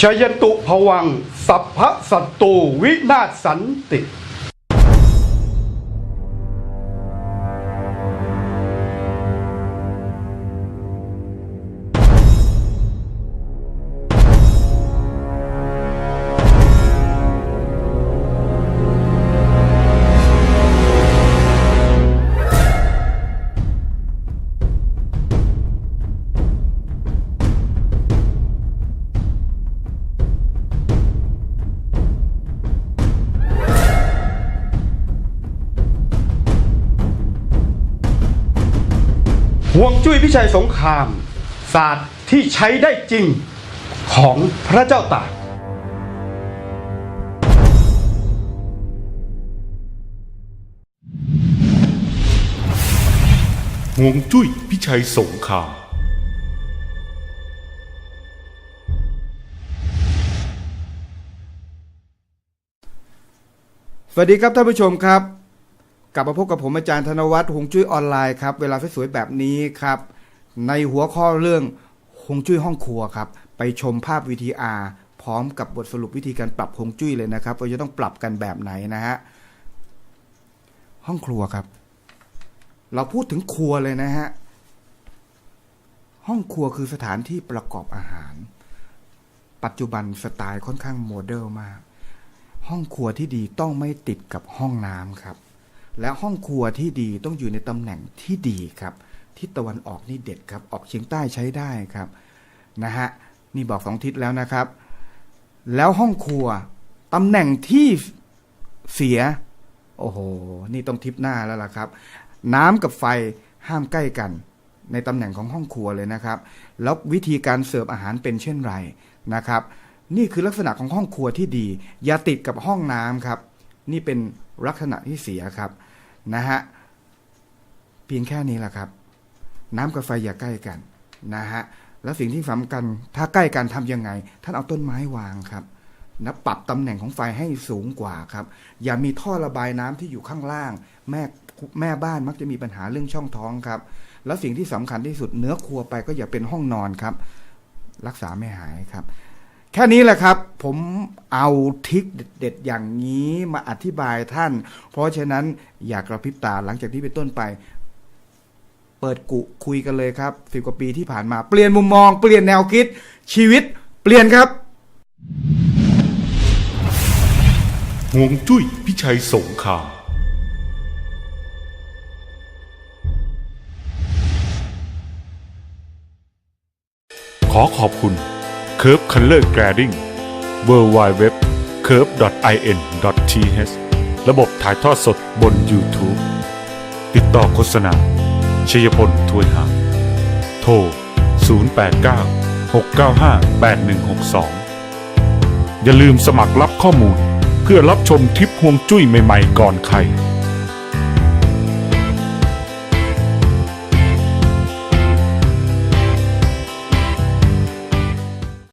ชยตุภวัง สัพพะสัตตูวินาศสันติ ห่วงจุ้ยพิชัยสงคราม ศาสตร์ที่ใช้ได้จริงของพระเจ้าตากห่วงจุ้ยพิชัยสงครามสวัสดีครับท่านผู้ชมครับ กลับมาพบกับผมอาจารย์ธนวัฒน์หงจุ้ยออนไลน์ครับ เวลาสวยๆแบบนี้ครับ ในหัวข้อเรื่องหงจุ้ยห้องครัวครับ ไปชมภาพวิทีอาร์พร้อมกับบทสรุปวิธีการปรับหงจุ้ยเลยนะครับว่าจะต้องปรับกันแบบไหนนะฮะห้องครัวครับ เราพูดถึงครัวเลยนะฮะห้องครัวคือสถานที่ประกอบอาหาร ปัจจุบันสไตล์ค่อนข้างโมเดิร์นมาก ห้องครัวที่ดีต้องไม่ติดกับห้องน้ำครับ และห้องครัวที่ดีต้องอยู่ในตำแหน่งที่ดีครับทิศตะวันออกนี่เด็ดครับ ออกเฉียงใต้ใช้ได้ครับนะฮะนี่บอกสองทิศแล้วนะครับ แล้วห้องครัวตำแหน่งที่เสีย โอ้โห นี่ต้องทิปหน้าแล้วล่ะครับ น้ำกับไฟห้ามใกล้กัน ในตำแหน่งของห้องครัวเลยนะครับ แล้ววิธีการเสิร์ฟอาหารเป็นเช่นไรนะครับ นี่คือลักษณะของห้องครัวที่ดี อย่าติดกับห้องน้ำครับ นี่เป็นลักษณะที่เสียครับนะฮะเพียงแค่นี้แหละครับ น้ำกับไฟอย่าใกล้กันนะฮะแล้วสิ่งที่สำคัญถ้าใกล้กันทำยังไง ท่านเอาต้นไม้วางครับนะปรับตำแหน่งของไฟให้สูงกว่าครับ อย่ามีท่อระบายน้ำที่อยู่ข้างล่าง แม่แม่บ้านมักจะมีปัญหาเรื่องช่องท้องครับ แล้วสิ่งที่สำคัญที่สุดเนื้อครัวไปก็อย่าเป็นห้องนอนครับ รักษาไม่หายครับ แค่นี้แหละครับ ผมเอาทริคเด็ดๆอย่างนี้มาอธิบายท่าน เพราะฉะนั้นอย่ากระพริบตาหลังจากที่เป็นต้นไป เปิดกุคุยกันเลยครับสิบกว่าปีที่ผ่านมาเปลี่ยนมุมมองเปลี่ยนแนวคิด ชีวิต เปลี่ยนครับห่วงจุ้ยพิชัยสงครามขอขอบคุณ Curve Color Grading w w w c u r v e in th ระบบถ่ายทอดสดบน YouTube ติดต่อโฆษณาชยพลทวยหางโทร 089 695 8162 อย่าลืมสมัครรับข้อมูลเพื่อรับชมทริปห่วงจุ้ยใหม่ ๆ ก่อนใคร